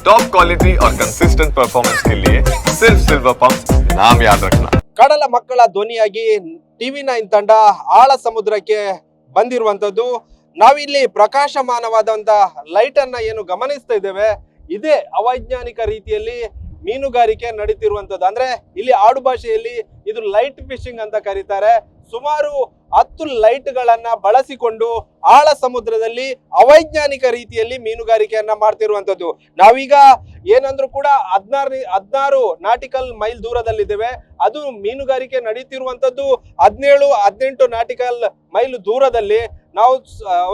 Top quality और consistent performance के लिए सिर्फ सिल्वर पंप नाम याद रखना ಕಡಲ ಮಕ್ಕಳ ಧ್ವನಿಯಾಗಿ ಟಿವಿ ನೈನ್ ತಂಡ ಆಳ ಸಮುದ್ರಕ್ಕೆ ಬಂದಿರುವಂತದ್ದು ನಾವಿಲ್ಲಿ ಪ್ರಕಾಶಮಾನವಾದಂತ ಲೈಟ್ ಅನ್ನ ಏನು ಗಮನಿಸ್ತಾ ಇದ್ದೇವೆ ಇದೇ ಅವೈಜ್ಞಾನಿಕ ರೀತಿಯಲ್ಲಿ ಮೀನುಗಾರಿಕೆ ನಡೀತಿರುವಂತದ್ದು. ಅಂದ್ರೆ ಇಲ್ಲಿ ಆಡು ಭಾಷೆಯಲ್ಲಿ ಇದು ಲೈಟ್ ಫಿಶಿಂಗ್ ಅಂತ ಕರೀತಾರೆ. ಸುಮಾರು ಹತ್ತು ಲೈಟ್ ಗಳನ್ನ ಬಳಸಿಕೊಂಡು ಆಳ ಸಮುದ್ರದಲ್ಲಿ ಅವೈಜ್ಞಾನಿಕ ರೀತಿಯಲ್ಲಿ ಮೀನುಗಾರಿಕೆಯನ್ನ ಮಾಡ್ತಿರುವಂತದ್ದು. ನಾವೀಗ ಏನಂದ್ರೂ ಕೂಡ ಹದಿನಾರು ಹದಿನಾರು ನಾಟಿಕಲ್ ಮೈಲ್ ದೂರದಲ್ಲಿದ್ದೇವೆ. ಅದು ಮೀನುಗಾರಿಕೆ ನಡೀತಿರುವಂತದ್ದು ಹದಿನೇಳು, ಹದಿನೆಂಟು ನಾಟಿಕಲ್ ಮೈಲ್ ದೂರದಲ್ಲಿ. ನಾವು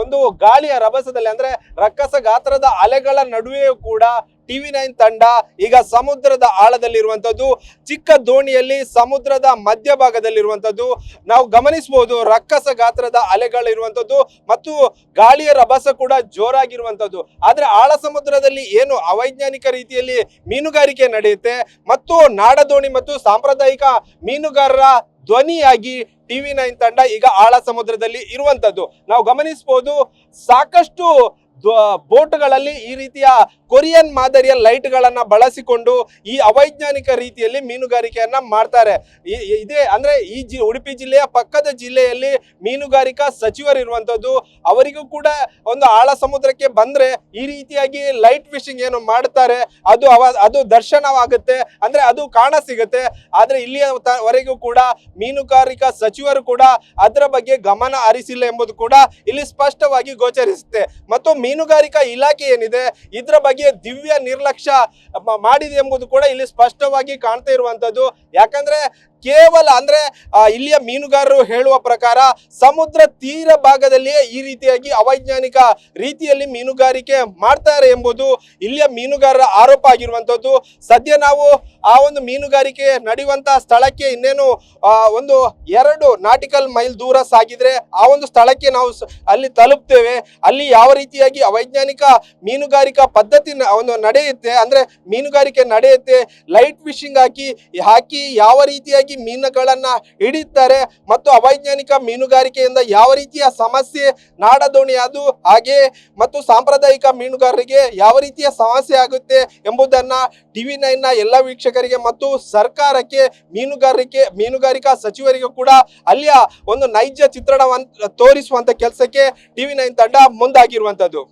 ಒಂದು ಗಾಳಿಯ ರಭಸದಲ್ಲಿ, ಅಂದ್ರೆ ರಕ್ಕಸ ಗಾತ್ರದ ಅಲೆಗಳ ನಡುವೆಯೂ ಕೂಡ ಟಿವಿ ನೈನ್ ತಂಡ ಈಗ ಸಮುದ್ರದ ಆಳದಲ್ಲಿರುವಂತದ್ದು ಚಿಕ್ಕ ದೋಣಿಯಲ್ಲಿ ಸಮುದ್ರದ ಮಧ್ಯಭಾಗದಲ್ಲಿರುವಂತದ್ದು ನಾವು ಗಮನಿಸಬಹುದು ರಕ್ಕಸ ಗಾತ್ರದ ಅಲೆಗಳಿರುವಂತದ್ದು ಮತ್ತು ಗಾಳಿಯ ರಭಸ ಕೂಡ ಜೋರಾಗಿರುವಂತದ್ದು ಆದ್ರೆ ಆಳ ಸಮುದ್ರದಲ್ಲಿ ಏನು ಅವೈಜ್ಞಾನಿಕ ರೀತಿಯಲ್ಲಿ ಮೀನುಗಾರಿಕೆ ನಡೆಯುತ್ತೆ ಮತ್ತು ನಾಡದೋಣಿ ಮತ್ತು ಸಾಂಪ್ರದಾಯಿಕ ಮೀನುಗಾರರ ಧ್ವನಿಯಾಗಿ ಟಿವಿ ನೈನ್ ತಂಡ ಈಗ ಆಳ ಸಮುದ್ರದಲ್ಲಿ ಇರುವಂತದ್ದು ನಾವು ಗಮನಿಸಬಹುದು ಸಾಕಷ್ಟು ಬೋಟ್ಗಳಲ್ಲಿ ಈ ರೀತಿಯ ಕೊರಿಯನ್ ಮಾದರಿಯ ಲೈಟ್ಗಳನ್ನು ಬಳಸಿಕೊಂಡು ಈ ಅವೈಜ್ಞಾನಿಕ ರೀತಿಯಲ್ಲಿ ಮೀನುಗಾರಿಕೆಯನ್ನು ಮಾಡ್ತಾರೆ. ಇದೇ ಅಂದ್ರೆ ಈ ಜಿ, ಉಡುಪಿ ಜಿಲ್ಲೆಯ ಪಕ್ಕದ ಜಿಲ್ಲೆಯಲ್ಲಿ ಮೀನುಗಾರಿಕಾ ಸಚಿವರಿರುವಂಥದ್ದು ಅವರಿಗೂ ಕೂಡ ಒಂದು ಆಳ ಸಮುದ್ರಕ್ಕೆ ಬಂದ್ರೆ ಈ ರೀತಿಯಾಗಿ ಲೈಟ್ ಫಿಶಿಂಗ್ ಏನು ಮಾಡ್ತಾರೆ, ಅದು ಅವ, ಅದು ದರ್ಶನವಾಗುತ್ತೆ, ಅಂದ್ರೆ ಅದು ಕಾಣ ಸಿಗುತ್ತೆ. ಆದರೆ ಇಲ್ಲಿಯ ತ- ವರೆಗೂ ಕೂಡ ಮೀನುಗಾರಿಕಾ ಸಚಿವರು ಕೂಡ ಅದರ ಬಗ್ಗೆ ಗಮನ ಹರಿಸಿಲ್ಲ ಎಂಬುದು ಕೂಡ ಇಲ್ಲಿ ಸ್ಪಷ್ಟವಾಗಿ ಗೋಚರಿಸುತ್ತೆ. ಮತ್ತು ಮೀನುಗಾರಿಕಾ ಇಲಾಖೆ ಏನಿದೆ, ಇದರ ಬಗ್ಗೆ ದಿವ್ಯ ನಿರ್ಲಕ್ಷ್ಯ ಮಾಡಿದೆ ಎಂಬುದು ಕೂಡ ಇಲ್ಲಿ ಸ್ಪಷ್ಟವಾಗಿ ಕಾಣ್ತಾ ಇರುವಂತದ್ದು. ಯಾಕಂದ್ರೆ ಕೇವಲ ಅಂದ್ರೆ ಇಲ್ಲಿಯ ಮೀನುಗಾರರು ಹೇಳುವ ಪ್ರಕಾರ ಸಮುದ್ರ ತೀರ ಭಾಗದಲ್ಲಿಯೇ ಈ ರೀತಿಯಾಗಿ ಅವೈಜ್ಞಾನಿಕ ರೀತಿಯಲ್ಲಿ ಮೀನುಗಾರಿಕೆ ಮಾಡ್ತಾರೆ ಎಂಬುದು ಇಲ್ಲಿಯ ಮೀನುಗಾರರ ಆರೋಪ ಆಗಿರುವಂತದ್ದು ಸದ್ಯ ನಾವು ಆ ಒಂದು ಮೀನುಗಾರಿಕೆ ನಡೆಯುವಂತಹ ಸ್ಥಳಕ್ಕೆ ಇನ್ನೇನು ಒಂದು ಎರಡು ನಾಟಿಕಲ್ ಮೈಲ್ ದೂರ ಸಾಗಿದ್ರೆ ಆ ಒಂದು ಸ್ಥಳಕ್ಕೆ ನಾವು ಅಲ್ಲಿ ತಲುಪ್ತೇವೆ. ಅಲ್ಲಿ ಯಾವ ರೀತಿಯಾಗಿ ಅವೈಜ್ಞಾನಿಕ ಮೀನುಗಾರಿಕಾ ಪದ್ಧತಿ ಒಂದು ನಡೆಯುತ್ತೆ ಅಂದ್ರೆ ಮೀನುಗಾರಿಕೆ ನಡೆಯುತ್ತೆ. ಲೈಟ್ ಫಿಶಿಂಗ್ ಹಾಕಿ ಹಾಕಿ ಯಾವ ರೀತಿಯಾಗಿ ಮೀನುಗಳನ್ನ ಹಿಡಿತಾರೆ ಮತ್ತು ಅವೈಜ್ಞಾನಿಕ ಮೀನುಗಾರಿಕೆಯಿಂದ ಯಾವ ರೀತಿಯ ಸಮಸ್ಯೆ ನಾಡದೋಣಿ ಅದು, ಹಾಗೆ ಮತ್ತು ಸಾಂಪ್ರದಾಯಿಕ ಮೀನುಗಾರರಿಗೆ ಯಾವ ರೀತಿಯ ಸಮಸ್ಯೆ ಆಗುತ್ತೆ ಎಂಬುದನ್ನ ಟಿವಿ ನೈನ್ನ ಎಲ್ಲ ವೀಕ್ಷಕರಿಗೆ ಮತ್ತು ಸರ್ಕಾರಕ್ಕೆ ಮೀನುಗಾರಿಕೆ ಮೀನುಗಾರಿಕಾ ಸಚಿವರಿಗೂ ಕೂಡ ಅಲ್ಲಿಯ ಒಂದು ನೈಜ ಚಿತ್ರಣವನ್ನು ತೋರಿಸುವಂತ ಕೆಲಸಕ್ಕೆ ಟಿವಿ ನೈನ್ ತಂಡ ಮುಂದಾಗಿರುವಂತದ್ದು.